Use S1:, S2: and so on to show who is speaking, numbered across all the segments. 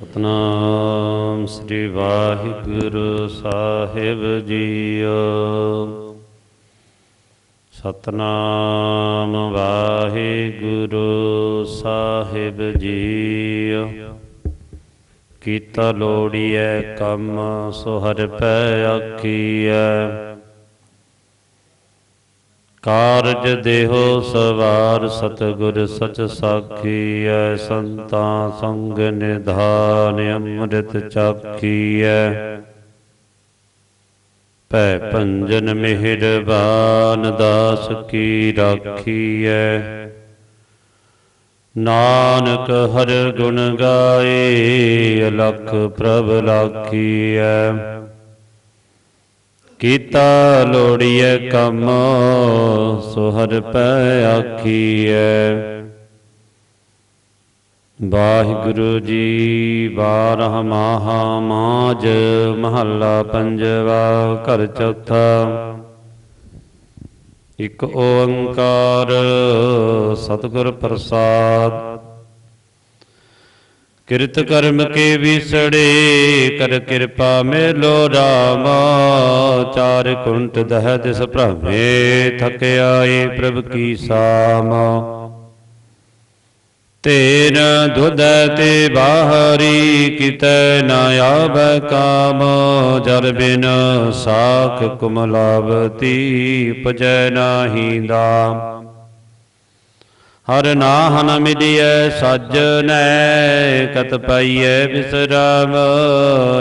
S1: ਸਤਨਾਮ ਸ੍ਰੀ ਵਾਹਿਗੁਰੂ ਸਾਹਿਬ ਜੀਓ। ਸਤਨਾਮ ਵਾਹਿਗੁਰੂ ਸਾਹਿਬ ਜੀਓ। ਕੀਤਾ ਲੋੜੀਐ ਕੰਮ ਸੋ ਹਰਿ ਪੈ ਆਖੀਐ। ਕਾਰਜ ਦੇਹੋ ਸਵਾਰ ਸਤਿਗੁਰ ਸਚ ਸਾਖੀਐ ਸੰਤਾਂ ਸੰਗ ਨਿਧਾਨ ਅੰਮ੍ਰਿਤ ਚਾਖੀਐ ਭੈ ਭੰਜਨ ਮਿਹਰਬਾਨ ਦਾਸ ਕੀ ਰਾਖੀ ਰਾਖੀਐ ਨਾਨਕ ਹਰ ਗੁਣ ਗਾਏ, ਅਲਖ ਪ੍ਰਭ ਲਾਖੀ ਲਾਖੀਐ ਕੀਤਾ ਲੋੜੀਐ ਕੰਮ, ਸੁਹਰ ਪੈ ਆਖੀਐ। ਵਾਹਿਗੁਰੂ ਜੀ, ਬਾਰਹ ਮਾਹਾ ਮਾਜ ਮਹੱਲਾ ਪੰਜਵਾ, ਘਰ ਚੌਥਾ। ਇਕ ਓੰਕਾਰ, ਸਤਿਗੁਰ ਪ੍ਰਸਾਦ। ਕਿਰਤ ਕਰਮ ਕੇ ਵਿਸੜੇ, ਕਰ ਕਿਰਪਾ ਮੇਲੋ ਰਾਮ। ਚਾਰ ਕੁੰਟ ਦਹ ਦਿਸ ਭ੍ਰਮੇ, ਥਕ ਆਏ ਪ੍ਰਭ ਕੀ ਸਾਮ। ਤੇਨ ਦੁਧ ਤੇ ਬਾਹਰੀ ਕਿਤੈ ਨਾ ਆਵੈ ਕਾਮ। ਜਲ ਬਿਨ ਸਾਖ ਕੁਮਲਾਵਤੀ ਪਜੈ ਨਾਹੀ ਦਾਮ। ਹਰ ਨਾਹਨ ਮਿਲਿਐ ਸਜਣੈ ਕਤ ਪਾਈਐ ਵਿਸਰਾਮ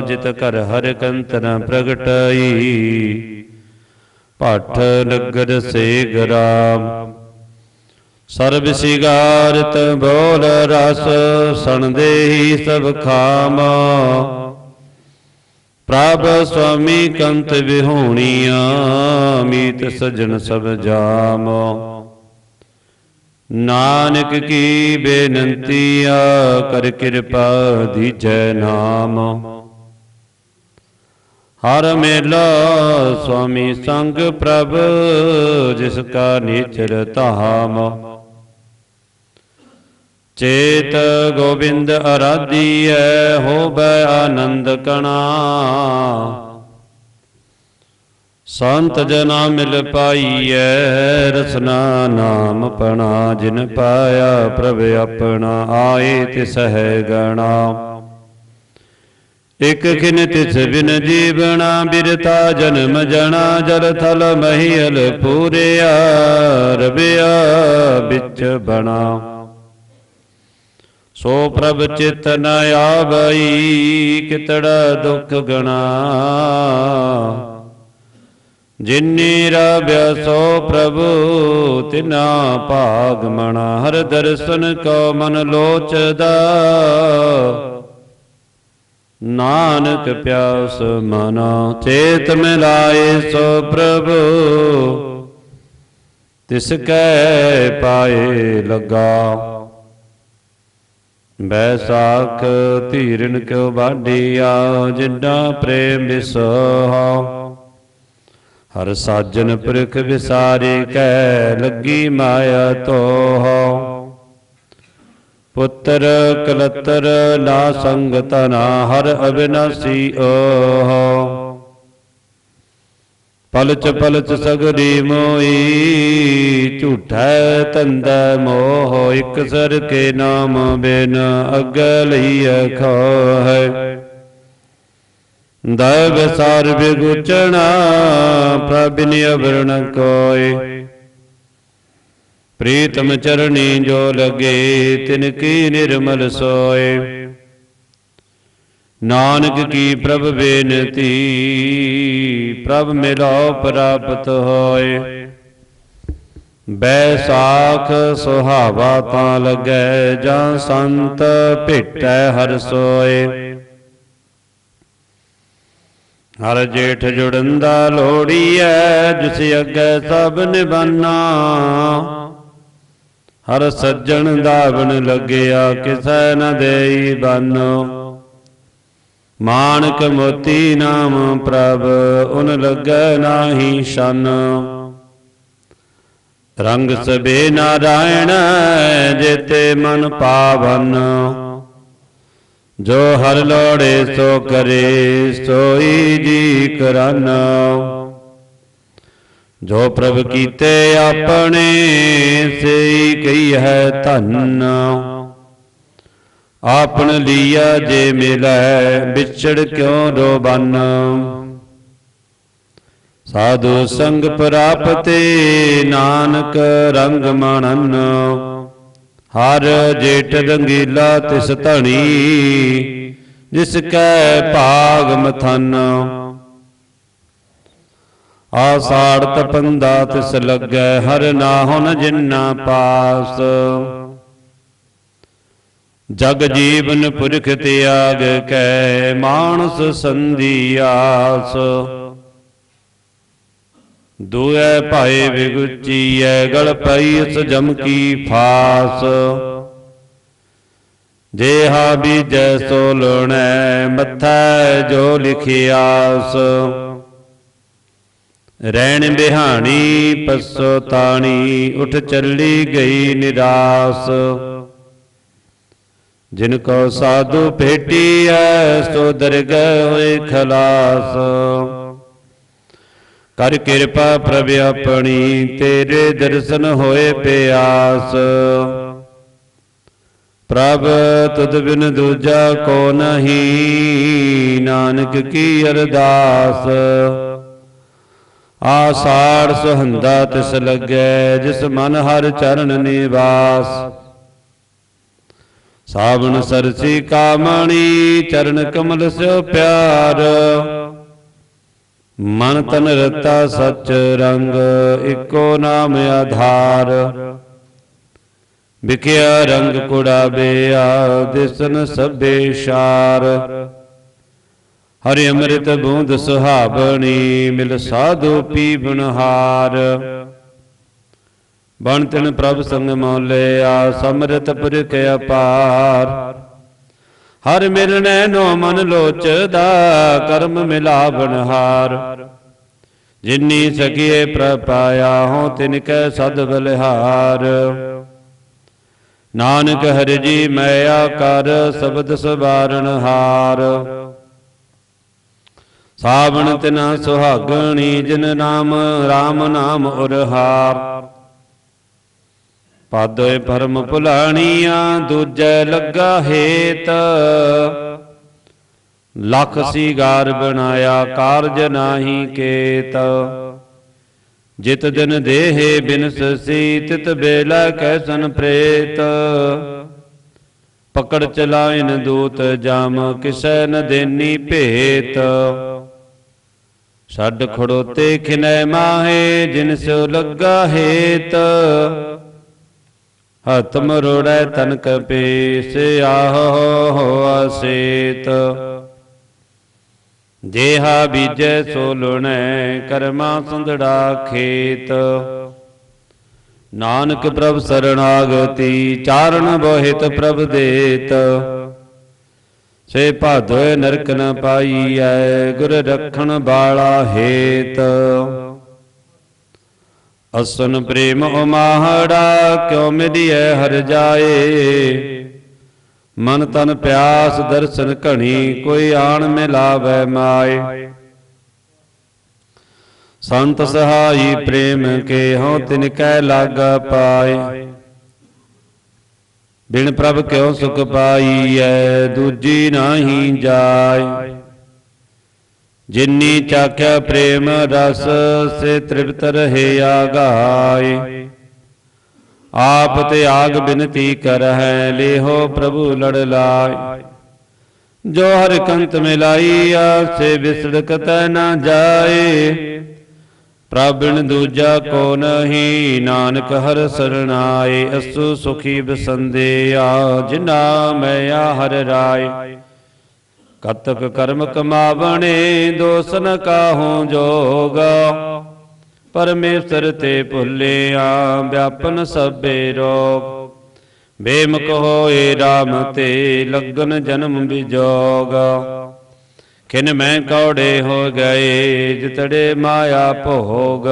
S1: ਜਿਤ ਕਰ ਹਰ ਕੰਤਨ ਪ੍ਰਗਟਈ। ਭੱਠ ਨਗਰ ਸੇ ਗਰਾਮ, ਸਰਬ ਸਿਗਾਰਤ ਬੋਲ ਰਸ ਸਣ ਦੇਹੀ ਸਭ ਖਾਮ। ਪ੍ਰਭ ਸੁਆਮੀ ਕੰਤ ਵਿਹੋਣੀਆਂ, ਮੀਤ ਸਜਣ ਸਭ ਜਾਮ। ਨਾਨਕ ਕੀ ਬੇਨਤੀ ਆ, ਕਰ ਕਿਰਪਾ ਦੀਜੈ ਨਾਮ। ਹਰ ਮੇਲਾ ਸੁਆਮੀ ਸੰਗ ਪ੍ਰਭ, ਜਿਸ ਕਾ ਨੀਚਰ ਧਾਮ। ਚੇਤ ਗੋਬਿੰਦ ਅਰਾਧੀਐ, ਹੋਬੈ ਆਨੰਦ ਕਣਾ। ਸੰਤ ਜਨਾ ਮਿਲ ਪਾਈਐ, ਰਸਨਾ ਨਾਮ ਪਣਾ, ਜਿਨ ਪਾਇਆ ਪ੍ਰਭ ਆਪਣਾ, ਆਏ ਤਿਸ ਹੈ ਗਣਾ। ਇਕ ਖਿਨ ਤਿਸ ਬਿਨ ਜੀਵਣਾ, ਬਿਰਤਾ ਜਨਮ ਜਣਾ, ਜਲ ਥਲ ਮਹੀਲ ਪੂਰਿਆ ਰਬਿਆ ਵਿੱਚ ਬਣਾ। ਸੋ ਪ੍ਰਭ ਚਿਤ ਨ ਆਵਈ, ਕਿਤੜਾ ਦੁਖ ਗਣਾ। ਜਿਨੀ ਰਬਿਆ ਸੋ ਪ੍ਰਭੂ, ਤਿਨਾ ਭਾਗ ਮਣਾ ਹਰ ਦਰਸ਼ਨ ਕੋ ਮਨ ਲੋਚਦਾ। ਨਾਨਕ ਪਿਆਸ ਮਨਾ, ਚੇਤ ਮਿਲਾਏ ਸੋ ਪ੍ਰਭੂ। ਤਿਸ ਕੈ ਪਾਏ ਲਗਾ। ਬੈਸਾਖ ਧੀਰਨ ਕਿਉ ਬਾਢੀਆ ਜਿੰਨਾ ਪ੍ਰੇਮ ਵਿਸਹਾ। ਹਰ ਸਾਜਨ ਪੁਰਖ ਵਿਸਾਰੇ ਕੈ ਲੱਗੀ ਮਾਇਆ ਤੋਹ। ਪੁੱਤਰ ਕਲਤਰ ਨਾ ਸੰਗਤ ਨਾ ਹਰ ਅਬਿਨਾਸੀ ਓਹ। ਪਲਚ ਪਲਚ ਸਗਰੀ ਮੋਈ, ਝੂਠੈ ਤੰਦੈ ਮੋਹ, ਇਕ ਸਰ ਕੇ ਨਾਮ ਬਿਨ ਅਗ ਲਈ ਅਗਲ ਹੈ ਖੋਹਿ ਸਾਰ ਬਿਗੁਚਣਾ ਪ੍ਰਭ ਨਿਵਰਣ ਕੋਇ। ਪ੍ਰੀਤਮ ਚਰਣੀ ਜੋ ਲਗੇ, ਤਿਨ ਕੀ ਨਿਰਮਲ ਸੋਏ ਨਾਨਕ ਕੀ ਪ੍ਰਭ ਬੇਨਤੀ, ਪ੍ਰਭ ਮਿਲਾਓ ਪ੍ਰਾਪਤ ਹੋਏ ਬੈਸਾਖ ਸੁਹਾਵਾ ਤਾਂ ਲੱਗੈ, ਜਾਂ ਸੰਤ ਭੇਟੈ ਹਰ ਸੋਏ ਹਰ ਜੇਠ ਜੁੜੰਦਾ ਲੋੜੀਐ ਜਿਸ ਅੱਗੇ ਸਭ ਨਿਬਾਨਾ ਹਰ ਸੱਜਣ ਦਾਵਨ ਲੱਗਿਆ, ਕਿਸੈ ਨ ਦੇਈ ਬਾਨੋ। ਮਾਨਕ ਮੋਤੀ ਨਾਮ ਪ੍ਰਭ, ਉਨ ਲੱਗੈ ਨਾਹੀ ਸ਼ਨ। ਰੰਗ ਸਬੇ ਨਾਰਾਇਣ ਜੇਤੇ ਮਨ ਪਾਵਨ। ਜੋ ਹਰ ਲੋੜੇ ਸੋ ਕਰੇ, ਸੋਈ ਜੀ ਕਰਨਾ। ਜੋ ਪ੍ਰਭ ਕੀਤੇ ਆਪਣੇ, ਸਈ ਕਈ ਹੈ ਧੰਨ। ਆਪਣ ਲੀਆ ਜੇ ਮਿਲੈ, ਵਿਛੜ ਕਿਉ ਰੋਬਨ ਸਾਧੂ ਸੰਗ ਪ੍ਰਾਪਤੇ ਨਾਨਕ ਰੰਗ ਮਣਨ। ਹਰ ਜੇਠ ਰੰਗੀਲਾ ਤਿਸ ਧਣੀ, ਜਿਸ ਕੈ ਭਾਗ ਮਥਨ। ਆਸਾੜ ਤਪੰਦਾ ਤਿਸ ਲੱਗੈ, ਹਰ ਨਾਹੁਨ ਜਿਨਾ ਪਾਸ। ਜਗ ਜੀਵਨ ਪੁਰਖ ਤਿਆਗ ਕੈ, ਮਾਨਸ ਸੰਧੀ ਆਸ। ਦੁਐ ਭਾਏ ਵਿਗੁਚੀਐ, ਗਲ ਪਈ ਇਸ ਜਮ ਕੀ ਫਾਸ। ਜੇ ਹਾ ਬੀਜੈ ਸੋ ਲੋਣੈ, ਮੱਥੈ ਜੋ ਲਿਖਿਆਸ। ਰਹਿਣ ਬਿਹਾਣੀ, ਪਸੋ ਤਾਣੀ, ਉਠ ਚੱਲੀ ਗਈ ਨਿਰਾਸ। ਜਿਨ ਕੋ ਸਾਧੂ ਭੇਟੀਐ, ਸੋ ਦਰਗਹਿ ਹੋਏ ਖਲਾਸ। ਕਰ ਕਿਰਪਾ ਪ੍ਰਭ ਆਪਣੀ, ਤੇਰੇ ਦਰਸ਼ਨ ਹੋਏ ਪਿਆਸ। ਪ੍ਰਭ, ਤੁਧ ਬਿਨ ਦੂਜਾ ਕੋ ਨਹੀਂ, ਨਾਨਕ ਕੀ ਅਰਦਾਸ। ਆਸਾੜ ਸੁਹੰਦਾ ਤਿਸ ਲੱਗੈ, ਜਿਸ ਮਨ ਹਰ ਚਰਨ ਨਿਵਾਸ। ਸਾਵਣ ਸਰਸੀ ਕਾਮਣੀ, ਚਰਨ ਕਮਲ ਸਿਓ ਪਿਆਰ। ਮਨ ਤਨ ਰਤਾ ਸਚ ਰੰਗ, ਇੱਕੋ ਨਾਮ ਆਧਾਰ। ਵਿਖਿਆ ਰੰਗ ਕੁੜਾ ਬਿਆ ਦਿਸਨ ਸਭੇ ਸ਼ਾਰ। ਹਰਿ ਅੰਮ੍ਰਿਤ ਬੂੰਦ ਸੁਹਾਵਣੀ, ਮਿਲ ਸਾਧੂ ਪੀ ਹਾਰ। ਬਣ ਤਿਨ ਪ੍ਰਭ ਸੰਗ ਮੌਲਿਆ ਸਮਰਤ ਪੁਰਖ ਅਪਾਰ। ਹਰ ਮਿਲਣੈ ਨੋ ਮਨ ਲੋਚਦਾ, ਕਰਮ ਮਿਲਾਵਣ ਹਾਰ। ਜਿਨੀ ਸਕਿਏ ਪ੍ਰਪਾਇਆ ਹੋ ਤਿਨ ਕੈ ਸਦ ਬਲਿਹਾਰ। ਨਾਨਕ ਹਰਿ ਜੀ ਮੈਆ ਕਰ, ਸ਼ਬਦ ਸਵਾਰਣ ਹਾਰ। ਸਾਵਣ ਤਿਨਾ ਸੁਹਾਗਣੀ, ਜਿਨ ਨਾਮ RAM ਨਾਮ ਉਰਹਾਰ। ਪਾਦੋਏ ਪਰਮ ਭੁਲਾਣੀਆਂ ਦੂਜੈ ਲੱਗਾ ਹੇਤ। ਲਖ ਸੀਗਾਰ ਬਣਾਇਆ, ਕਾਰਜ ਨਾਹੀ ਕੇਤ। ਜਿਤ ਦਿਨ ਦੇਹੇ ਬਿਨਸਸੀ ਤਿਤ ਬੇਲਾ ਕੈਸਨ ਪ੍ਰੇਤ। ਪਕੜ ਚਲਾਇਨ ਦੂਤ, ਜਾਮ ਕਿਸੈ ਨ ਦੇਨੀ ਭੇਤ। ਛੱਡ ਖੜੋਤੇ ਖਿਨੈ ਮਾਹੇ ਜਿਨ ਲੱਗਾ ਹੇਤ। ਹਤਮ ਰੋੜੈ ਤਨ ਕਪੀਸ ਆਹੋ ਹੋਆ ਸੇਤ। ਦੇਹਾ ਬੀਜੈ ਸੋ ਲੁਣੈ, ਕਰਮਾ ਸੰਧੜਾ ਖੇਤ। ਨਾਨਕ ਪ੍ਰਭ ਸਰਣਾਗਤੀ ਚਾਰਨ ਬੋਹਿਤ ਪ੍ਰਭ ਦੇਤ। ਸੇ ਭਾਦੋਏ ਨਰਕ ਨ ਪਾਈਐ, ਗੁਰ ਰਖਣ ਬਾਲਾ ਹੇਤ। ਅਸਨ ਪ੍ਰੇਮ ਉਮਾਹੜਾ ਕਿਉ ਮਿਲਿਐ ਹਰ ਜਾਏ। ਮਨ ਤਨ ਪਿਆਸ ਦਰਸ਼ਨ ਘਣੀ ਕੋਈ ਆਣ ਮਿਲਾਵੇ ਮਾਏ। ਸੰਤ ਸਹਾਈ ਪ੍ਰੇਮ ਕੇ ਹਉ ਤਿਨ ਕੈ ਲਾਗਾ ਪਾਏ। ਬਿਨ ਪ੍ਰਭ ਕਿਉ ਸੁਖ ਪਾਈਐ, ਦੂਜੀ ਨਾਹੀ ਜਾਏ। ਜਿਨੀ ਚਾਖਿਆ ਪ੍ਰੇਮ ਰਸ, ਸੇ ਤ੍ਰਿਪਤ ਰਹੇ ਆਗਾਏ ਆਪ ਤੇ ਆਗ ਬਿਨਤੀ ਕਰਹਿ, ਲੇਹੋ ਪ੍ਰਭੂ ਲੜ ਲਾਇ ਜੋ ਹਰ ਕੰਤ ਮਿਲਾਈ, ਆਸੇ ਵਿਸੜਕਤੈ ਨਾ ਜਾਏ ਪ੍ਰਭ ਦੂਜਾ ਕੋ ਨਹੀਂ, ਨਾਨਕ ਹਰ ਸਰਣਾਏ ਅਸੂ ਸੁਖੀ ਬਸੰਦੇ ਆ ਜਿਨਾ ਮੈਂ ਆ ਹਰ ਰਾਏ ਕਤਕ ਕਰਮ ਕਮਾਵਣੇ ਦੋਸ ਨ ਕਾਹੂ ਜੋਗਾ। ਪਰਮੇਸ਼ਰ ਤੇ ਭੁੱਲਿਆ, ਵਿਆਪਨ ਸਭੇ ਰੋਗ। ਬੇਮੁਖ ਹੋਏ RAM ਤੇ ਲਗਨ ਜਨਮ ਵਿਜੋਗ ਖਿਨ ਮੈਂ ਕੌੜੇ ਹੋ ਗਏ, ਜਿਤੜੇ ਮਾਇਆ ਭੋਗ।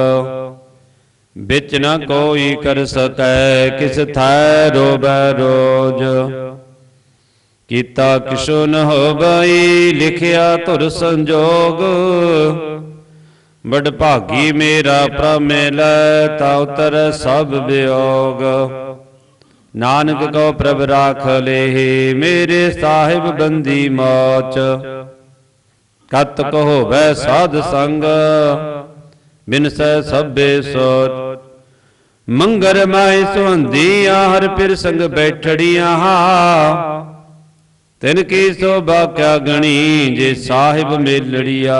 S1: ਵਿੱਚ ਨਾ ਕੋਈ ਕਰ ਸਕੈ, ਕਿਸ ਥੈ ਰੋਬੈ ਰੋਜ। ਕੀਤਾ ਕਿਛੁ ਨ ਹੋਵਈ ਲਿਖਿਆ ਧੁਰ ਸੰਜੋਗ। ਬੜ ਭਾਗੀ ਮੇਰਾ ਪ੍ਰਭ ਤਾ ਉਤਰ ਸਭ ਵਿਯੋਗ। ਨਾਨਕ ਕੋ ਪ੍ਰਭ ਰਾਖ ਲੇਹਿ, ਮੇਰੇ ਸਾਹਿਬ ਬੰਦੀ ਮੋਚ। ਕਤ ਕਹੋ ਵੈ ਸਾਧ ਸੰਗ ਬਿਨਸੈ ਸਭੇ ਸੋਚ। ਮੰਗਰ ਮਾਇ ਸੁਹੰਦੀਆਂ, ਹਰ ਪਿਰ ਸੰਗ ਬੈਠੜੀਆਂ। ਤਿਨ ਕੀ ਸੋਭਾ ਕਿਆ ਗਣੀ, ਜੇ ਸਾਹਿਬ ਮੇਲੜੀਆ।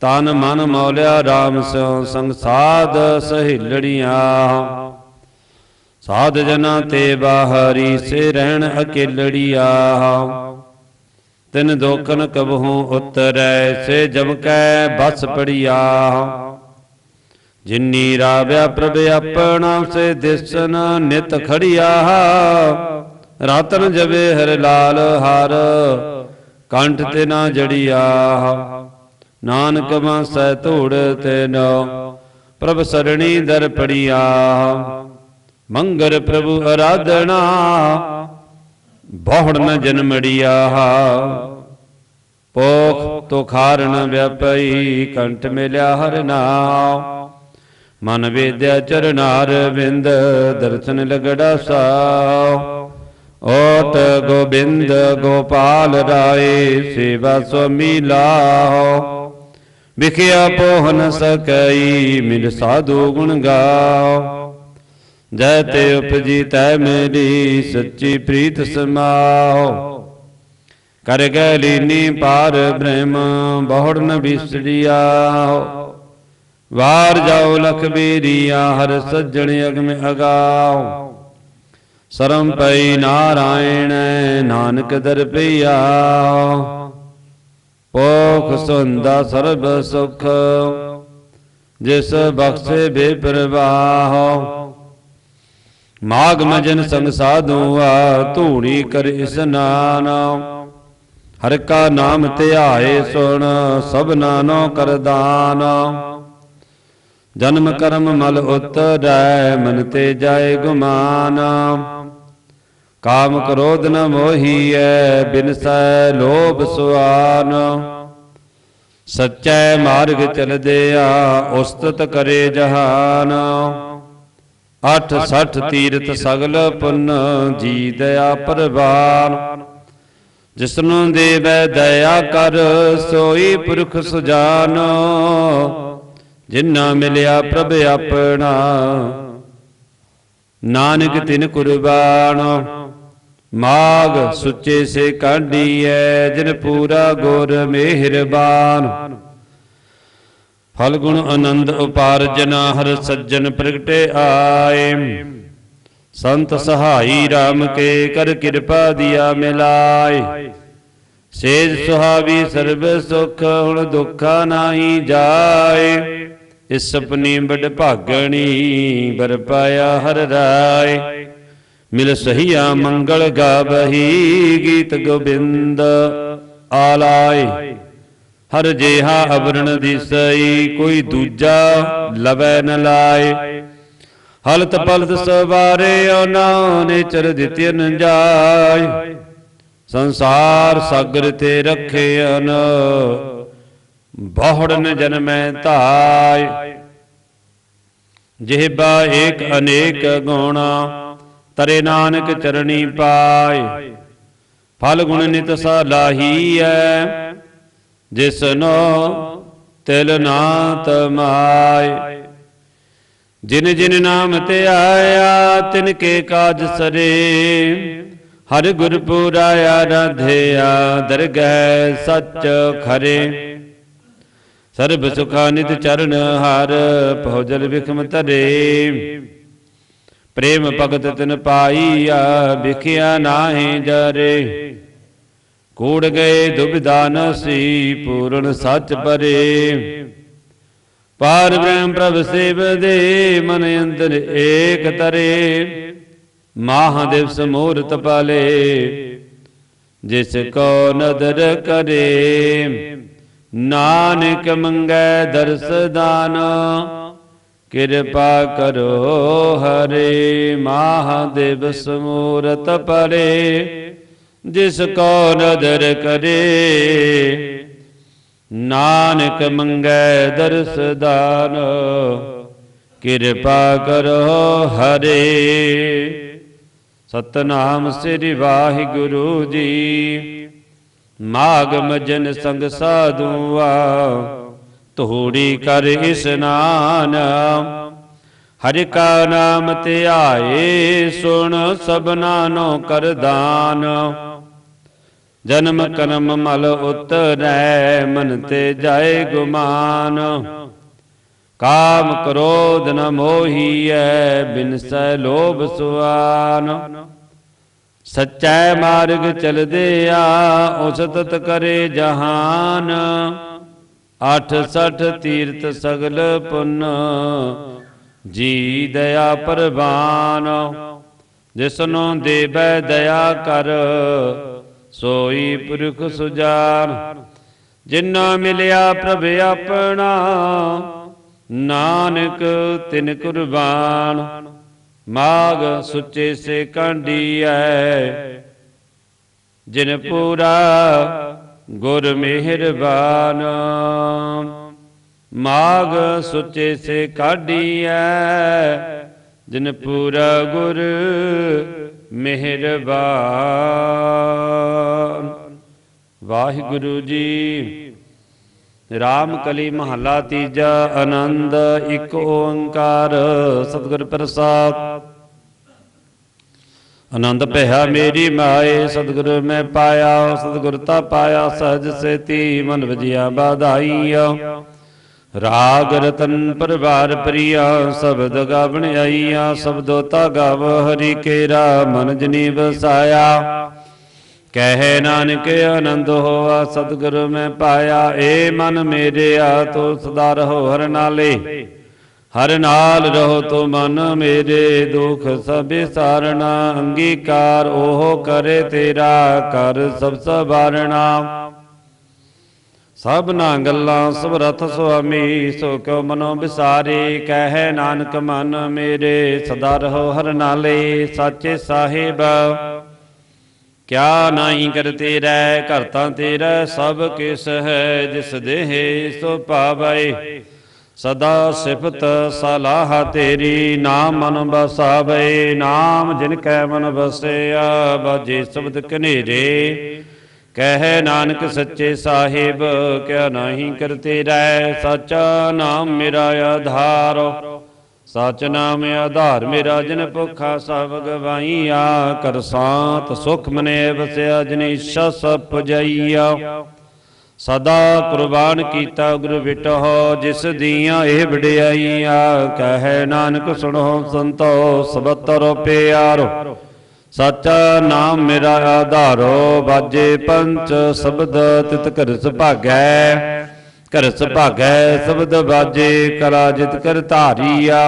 S1: ਤਨ ਮਨ ਮੌਲਿਆ RAM ਸਿਉ ਸੰਗ ਸਾਧ ਸਹਿਲੜੀਆਂ। ਸਾਧ ਜਨਾ ਤੇ ਬਾਹਰੀ ਸੇ ਰਹਿਣ ਅਕੇਲੜੀਆ। ਤਿਨ ਦੋਖਨ ਕਬਹੂ ਉਤਰੈ, ਸੇ ਜਮ ਕੈ ਬਸ ਪੜੀਆ। ਜਿਨੀ ਰਾਵਿਆ ਪ੍ਰਭ ਆਪਣਾ, ਸੇ ਦਿਸਨ ਨਿਤ ਖੜੀਆ। ਰਾਤਨ ਜਵੇ ਹਰ ਲਾਲ ਹਰ, ਕੰਠ ਤੇ ਨਾ ਜੜੀ ਜੜੀਆ। ਨਾਨਕ ਮਾਸੈ ਧੂੜ ਤੇ ਨੋ, ਪ੍ਰਭ ਸਰਣੀ ਦਰ ਪੜੀਆ। ਮੰਗਰ ਪ੍ਰਭੂ ਅਰਾਧਨਾ, ਬਹੁੜ ਨ ਜਨਮੜੀਆ। ਪੋਖ ਤੋ ਖਾਰਨ ਵਿਅਪਈ ਕੰਠ ਮਿਲਿਆ ਹਰ ਨਾਮ ਮਨ ਵੇਦਿਆ ਚਰਨਾਰ ਵਿੰਦ ਦਰਸ਼ਨ ਲਗੜਾ ਸਾਉ। ਓਟ ਗੋਬਿੰਦ ਗੋਪਾਲ ਰਾਏ ਸੇਵਾ ਸੁਮੀ ਲਾਹੋ। ਵਿਖਿਆ ਪੋਹਨ ਨ ਸਕਈ, ਮਿਲ ਸਾਧੂ ਗੁਣ ਗਾਓ। ਜੈ ਤੇ ਉਪਜੀ ਤੈ ਮੇਰੀ, ਸੱਚੀ ਪ੍ਰੀਤ ਸਮਾਓ। ਕਰ ਗੈ ਲੀਨੀ ਪਾਰ ਬ੍ਰਹਮ ਬਹੁੜ ਨ ਵਿਸੜਿਆ ਵਾਰ ਜਾਓ ਲਖ ਬੇਰੀਆ, ਹਰ ਸੱਜਣ ਅਗਮ ਅਗਾਓ। ਸਰਮ ਪਈ ਨਾਰਾਇਣ ਨਾਨਕ ਦਰ ਪਈਆ ਪੋਖ ਸੁੰਦਾ ਸਰਬ ਸੁਖ ਜਿਸ ਬਖਸ਼ੇ ਬੇਪਰਵਾਹ। ਮਾਗ ਮਜਨ ਸੰਗ ਸਾਧੂਆ ਧੂਣੀ ਕਰ ਇਸਨਾਨ ਹਰ ਕਾ ਨਾਮ ਧਿਆਏ ਸੁਣ ਸਭ ਨਾਨੋ ਕਰਦਾਨ ਜਨਮ ਕਰਮ ਮਲ ਉਤਰੈ ਮਨ ਤੇ ਜਾਏ ਗੁਮਾਨ। ਕਾਮ ਕ੍ਰੋਧ ਨ ਮੋਹੀਐ ਬਿਨਸੈ ਲੋਭ ਸੁਆਨ। ਸੱਚੈ ਮਾਰਗ ਚਲਦਿਆ, ਉਸਤਤ ਕਰੇ ਜਹਾਨ। ਅਠ ਸਠ ਤੀਰਥ ਸਗਲ ਪੁੰਨ ਜੀ ਦਇਆ ਪਰਵਾਨ। ਜਿਸਨੂੰ ਦੇਵੈ ਦਇਆ ਕਰ, ਸੋਈ ਪੁਰਖ ਸੁਜਾਨ। ਜਿਨ੍ਹਾਂ ਮਿਲਿਆ ਪ੍ਰਭ ਆਪਣਾ, ਨਾਨਕ ਤਿਨ ਕੁਰਬਾਨ। ਮਾਗ ਸੁੱਚੇ ਸੇ ਕਾਢੀਐ, ਜਿਨ ਪੂਰਾ ਗੁਰ ਮਿਹਰਬਾਨ। ਫਲ ਗੁਣ ਆਨੰਦ ਉਪਾਰਜਨਾ ਹਰ ਸੱਜਣ ਪ੍ਰਗਟੇ ਆਏ। ਸੰਤ ਸਹਾਈ RAM ਕੇ ਕਰ ਕਿਰਪਾ ਦਿਆ ਮਿਲਾਏ। ਸੇਜ ਸੁਹਾਵੀ ਸਰਬ ਸੁਖ, ਹੁਣ ਦੁੱਖਾ ਨਾਹੀ ਜਾਏ। ਇਸ ਸੁਪਨੀ ਬੜ ਭਾਗਣੀ, ਬਰ ਪਾਇਆ ਹਰ ਰਾਏ। ਮਿਲ ਸਹੀਆ ਮੰਗਲ ਗਾਵਹੀ ਗੀਤ ਗੋਬਿੰਦ। ਆਲਾਏ, ਹਰ ਜੇਹਾ ਅਵਰਣ ਦਿਸਈ ਕੋਈ ਦੂਜਾ ਲਵੈ ਨ ਲਾਏ। ਹਲਤ ਪਲਤ ਸਵਾਰੇ ਉਹਨਾਂ ਨੇ ਚਰ ਦਿੱਤਿ ਨ ਜਾਏ। ਸੰਸਾਰ ਸਾਗਰ ਤੇ ਰਖਿਆਨ ਬਹੁੜਨ ਜਨਮੈ ਧਾਇ ਜਿਹਬਾ ਏਕ ਅਨੇਕ ਗੁਣਾ ਤਰੇ ਨਾਨਕ ਚਰਣੀ ਪਾਏ। ਫਲ ਗੁਣ ਨਿਤ ਸਲਾਹੀਐ ਜਿਸਨੋ ਤਿਲ ਨਾ ਤਮਾਏ ਜਿਨ ਜਿਨ ਨਾਮ ਤੇ ਆਇਆ, ਤਿਨ ਕੇ ਕਾਜ ਸਰੇ। ਹਰ ਗੁਰ ਪੁਰਾਇਆ ਰਾਧਿਆ ਦਰਗਹਿ ਸੱਚ ਖਰੇ। ਸਰਬ ਸੁਖਾਨਿਤ ਚਰਨ ਹਰ, ਭੋਜਲ ਵਿਖਮ ਤਰੇ ਪ੍ਰੇਮ ਭਗਤ ਤਿਨ ਪਾਈਆ ਵਿਖਿਆ ਨਾਹੀ ਜਰੇ। ਕੂੜ ਗਏ ਦੁਬਿਧਾ ਨਸੀ ਪੂਰਨ ਸੱਚ ਪਰੇ। ਪਾਰ। ਬ੍ਰਹਮ ਪ੍ਰਭ ਸੇਵ ਦੇ ਮਨ ਅੰਦਰ ਏਕ ਤਰੇ। ਮਹਾਦੇਵ ਸਮੂਰਤ ਪਾਲੇ। ਜਿਸ ਕੋ ਨਦਰ ਕਰੇ। ਨਾਨਕ ਮੰਗੈ ਦਰਸ ਦਾਨ। ਕਿਰਪਾ ਕਰੋ ਹਰੇ ਮਹਾਦੇਵ ਸਮੂਰਤ ਪਰੇ, ਜਿਸ ਕੋ ਨਦਰ ਕਰੇ। ਨਾਨਕ ਮੰਗੈ ਦਰਸ ਦਾਨ, ਕਿਰਪਾ ਕਰੋ ਹਰੇ। ਸਤਨਾਮ ਸ੍ਰੀ ਵਾਹਿਗੁਰੂ ਜੀ। ਮਾਗ ਮਜਨ ਸੰਗ ਸਾਧੂਆ ਧੂੜੀ ਕਰ ਇਸਨਾਨ ਹਰਿ ਕਾ ਨਾਮ ਧਿਆਏ ਸੁਣ ਸਭਨਾ ਨੋ ਕਰਦਾਨ ਜਨਮ ਕਰਮ ਮਲ ਉਤਰੈ, ਮਨ ਤੇ ਜਾਏ ਗੁਮਾਨ। ਕਾਮ ਕ੍ਰੋਧ ਨ ਮੋਹੀਐ ਬਿਨਸੈ ਲੋਭ ਸੁਆਨ। ਸਚੈ ਮਾਰਗ ਚਲਦੇ ਆ ਉਸ ਤਤ ਕਰੇ ਜਹਾਨ। ਅਠ ਸਠ ਤੀਰਥ ਸਗਲ ਪੁੰਨ, ਜੀ ਦਇਆ ਪ੍ਰਵਾਨ। ਜਿਸਨੂੰ ਦੇਵੈ ਦਇਆ ਕਰ, ਸੋਈ ਪੁਰਖ ਸੁਜਾਨ। ਜਿਨਾ ਮਿਲਿਆ ਪ੍ਰਭ ਆਪਣਾ, ਨਾਨਕ ਤਿਨ ਕੁਰਬਾਨ। ਮਾਗ ਸੁੱਚੇ ਸੇ ਕਾਂਡੀਐ ਜਿਨ ਪੂਰਾ ਗੁਰ ਮਿਹਰਬਾਨ ਮਾਗ ਸੁੱਚੇ ਸੇ ਕਾਢੀਐ, ਜਿਨ ਪੂਰਾ ਗੁਰ ਮਿਹਰਬਾਨ। ਵਾਹਿਗੁਰੂ ਜੀ, ਰਾਮ ਕਲੀ ਮਹੱਲਾ ਤੀਜਾ ਆਨੰਦ, ਇੱਕ ਓੰਕਾਰ, ਸਤਿਗੁਰ ਪ੍ਰਸਾਦ। ਆਨੰਦ ਭਇਆ ਮੇਰੀ ਮਾਏ ਸਤਿਗੁਰ ਮੈਂ ਪਾਇਆ ਸਤਿਗੁਰ ਤਾ ਪਾਇਆ ਸਹਜ ਸੇਤੀ ਮਨ ਵਜਿਆ ਬਾਧਾਈਆ। ਰਾਗ ਰਤਨ ਪਰਵਾਰ ਪ੍ਰਿਆ ਸ਼ਬਦ ਗਾਵਣ ਆਈਆ ਸ਼ਬਦੋ ਤਾ ਗਾਵ ਹਰੀ ਕੇਰਾ ਮਨ ਜਨੀ ਵਸਾਇਆ। ਕਹੇ ਨਾਨਕ ਆਨੰਦ ਹੋਆ ਸਤਿਗੁਰ ਮੈਂ ਪਾਇਆ ਏ ਮਨ ਮੇਰੇ ਆ ਤੋ ਸਦਾ ਰਹੋ ਹਰ ਨਾਲੇ। ਹਰ ਨਾਲ ਰਹੋ ਤੋ ਮਨ ਮੇਰੇ ਦੁਖ ਸਭ ਸਾਰਣਾ ਅੰਗੀਕਾਰ ਉਹ ਕਰੇ ਤੇਰਾ ਕਰ ਸਭ ਸਵਾਰਣਾ ਸਭਨਾ ਗੱਲਾਂ ਸਭ ਸੁਆਮੀ ਸੋ ਮਨੋ ਵਿਸਾਰੇ, ਕਹਿ ਨਾਨਕ ਮਨ ਮੇਰੇ, ਸਦਾ ਰਹੋ ਹਰ ਨਾਲੇ, ਸਾਚੇ ਸਾਹਿਬ। ਕਿਆ ਨਾਹੀ ਕਰ ਤੇਰਾ ਕਰਤਾ ਤੇਰਾ ਸਭ ਕਿਸ ਹੈ, ਜਿਸ ਦੇਹ ਸੋ ਪਾਵੈ। ਸਦਾ ਸਿਫਤ ਸਲਾਹ ਤੇਰੀ, ਨਾਮ ਮਨ ਬਸਾਵੇ ਨਾਮ ਜਿਨ ਕੈ ਮਨ ਬਸਿਆ ਬਾਜੇ ਸ਼ਬਦ ਕਨੇਰੇ ਕਹਿ ਨਾਨਕ ਸੱਚੇ ਸਾਹਿਬ, ਕਿਆ ਨਾਹੀ ਕਰ ਤੇਰਾ ਸੱਚਾ ਨਾਮ ਮੇਰਾ ਆਧਾਰ। ਸਚ ਨਾਮ ਆਧਾਰ ਮੇਰਾ ਜਿਨ ਭੁਖਾ ਸਭ ਗਵਾਈਆ, ਕਰ ਸਾਤ ਸੁਖ ਮਨੇ ਵਸਿਆ, ਜਿਨ ਇੱਛਾ ਸਭ ਸਦਾ ਕੁਰਬਾਨ ਕੀਤਾ ਗੁਰੂ ਵਿਟਹੁ, ਜਿਸ ਦੀਆਂ ਇਹ ਵਡਿਆਈਆਂ ਕਹੈ ਨਾਨਕ ਸੁਣੋ ਸੰਤੋ ਸਬਤਰ ਪਿਆਰੋ। ਸਚਾ ਨਾਮ ਮੇਰਾ ਆਧਾਰੋ, ਬਾਜੇ ਪੰਚ ਸ਼ਬਦ ਤਿਤ ਕਰ ਸੁਭਾਗੈ ਕਰ ਸੁਭਾਗੈ ਸ਼ਬਦ ਬਾਜੇ ਕਲਾ ਜਿਤ ਕਰ ਧਾਰੀਆ।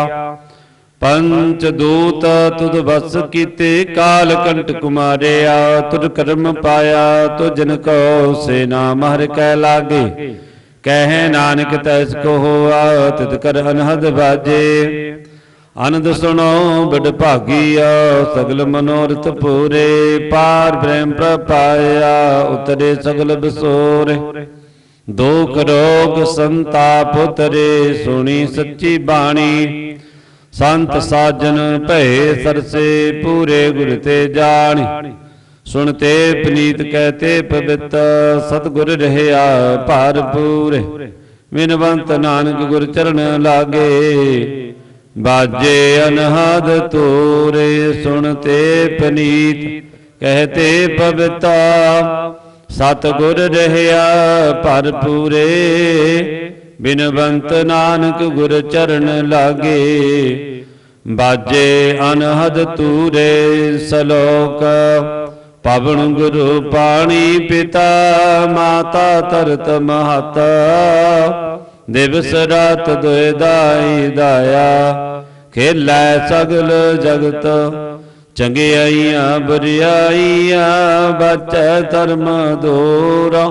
S1: ਪੰਚ ਦੂਤ ਤੁਧ ਵਸ ਕੀਤੇ, ਕਾਲ ਕੰਟ ਕੁਮਾਰਿਆ, ਤੁਧ ਕਰਮ ਪਾਇਆ ਤੁਜਨ ਕੋ ਸੇ ਸੇਨਾ ਮਹਰ ਕੈ ਲਾਗੇ। ਕਹਿ ਨਾਨਕ ਤੈਸ ਕੋ ਹੋਆ ਤਿਤ ਕਰ ਅਨਹਦ ਬਾਜੇ। ਅਨੰਦ ਸੁਣੋ ਬੜ ਭਾਗੀਆ, ਸਗਲ ਮਨੋਰਥ ਪੂਰੇ। ਪਾਰ ਬ੍ਰਹਮ ਪ੍ਰਪਾਇਆ, ਉਤਰੇ ਸਗਲ ਬਸੋਰੇ। ਦੁਖ ਰੋਗ ਸੰਤਾਪ ਉਤਰੇ, ਸੁਣੀ ਸੱਚੀ ਬਾਣੀ। ਸੰਤ ਸਾਜਨ ਭਏ ਸਰਸੇ ਪੂਰੇ ਗੁਰ ਤੇ ਜਾਣੀ। ਸੁਣਤੇ ਪਨੀਤ ਕਹਤੇ ਪਵਿੱਤ ਸਤਗੁਰ ਰਹਿਆ ਭਰਪੂਰੇ। ਵਿਨਵੰਤ ਨਾਨਕ ਗੁਰ ਚਰਨ ਲਾਗੇ। ਬਾਜੇ ਅਨਹਦ ਤੋਰੇ। ਸੁਣਤੇ ਪਨੀਤ ਕਹਤੇ ਪਵਿੱਤਾ। ਸਤਗੁਰ ਰਹਿਆ ਭਰਪੂਰੇ। ਬਿਨਵੰਤ ਨਾਨਕ ਗੁਰ ਚਰਨ ਲਾਗੇ, ਬਾਜੇ ਅਨਹਦ ਤੂਰੇ ਸਲੋਕ। ਪਵਨ ਗੁਰੂ ਪਾਣੀ ਪਿਤਾ, ਮਾਤਾ ਤਰਤ ਮਹਤ। ਦਿਵਸ ਰਾਤ ਦੁਇ ਦਾਈ ਦਾਇਆ, ਖੇਲੈ ਸਗਲ ਜਗਤ। ਚੰਗਿਆਈਆਂ ਬਰਿਆਈਆਂ, ਬਚੈ ਧਰਮ ਦੂਰਾ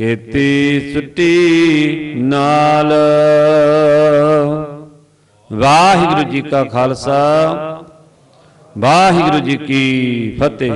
S1: ਕੀਤੀ ਸੁਟੀ ਨਾਲ। ਵਾਹਿਗੁਰੂ ਜੀ ਕਾ ਖਾਲਸਾ ਵਾਹਿਗੁਰੂ ਜੀ ਕੀ ਫਤਿਹ।